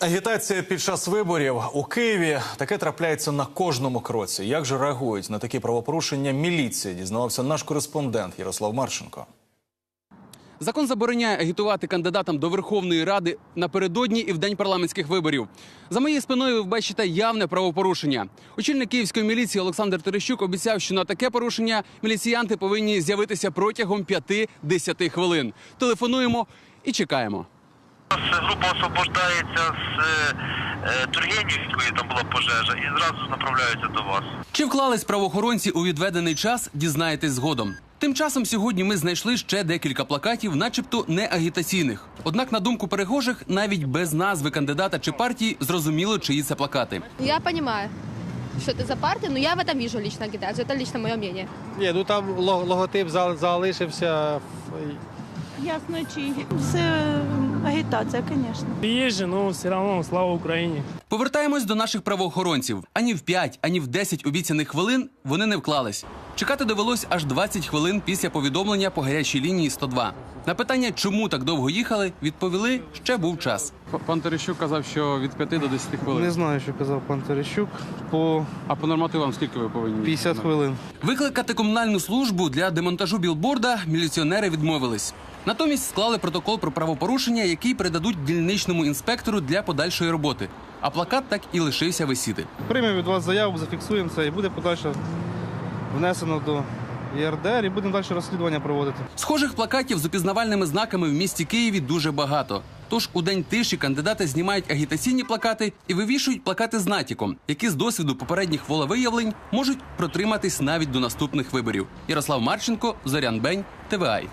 Агітація під час виборів у Києві таке трапляється на кожному кроці. Як же реагують на такі правопорушення міліція? Дізнавався наш кореспондент Ярослав Марченко. Закон забороняє агітувати кандидатам до Верховної Ради напередодні і в день парламентських виборів. За моєю спиною ви бачите явне правопорушення. Очільник київської міліції Олександр Терещук обіцяв, що на таке порушення міліціянти повинні з'явитися протягом 5-10 хвилин. Телефонуємо і чекаємо Зараз група освобождається з е, е, Тургенівської, там була пожежа, і зразу направляються до вас. Чи вклались правоохоронці у відведений час, дізнаєтесь згодом. Тим часом сьогодні ми знайшли ще декілька плакатів, начебто не агітаційних. Однак, на думку перехожих, навіть без назви кандидата чи партії зрозуміло, чиї це плакати. Я понимаю, что это за партия, но я в этом вижу лично агитацию. Это лично мое мнение. Ні, ну там ло- логотип зал- залишився. Ф- Ясно, чи це агітація, звісно. Приезжий, но все равно слава Украине. Повертаємось до наших правоохоронців. Ані в 5, ані в 10 обіцяних хвилин вони не вклались. Чекати довелось аж 20 хвилин після повідомлення по гарячій лінії 102. На питання, чому так довго їхали, відповіли, ще був час. Пан Терещук казав, що від 5 до 10 Не знаю, що казав пан Терещук. По А по нормативам скільки ви повинні? 50 хвилин. Викликати комунальну службу для демонтажу білборда міліціонери відмовились. Натомість склали протокол про правопорушення, який передадуть дільничному інспектору для подальшої роботи. А плакат так і лишився висіти. Приймемо від вас заяву, зафіксуємо це і буде подальше внесено до ЄРДР і будемо далі розслідування проводити. Схожих плакатів з опізнавальними знаками в місті Києві дуже багато. Тож у день тиші кандидати знімають агітаційні плакати і вивішують плакати з натяком, які з досвіду попередніх волевиявлень можуть протриматись навіть до наступних виборів. Ярослав Марченко, Зорян Бень, ТВАЙ.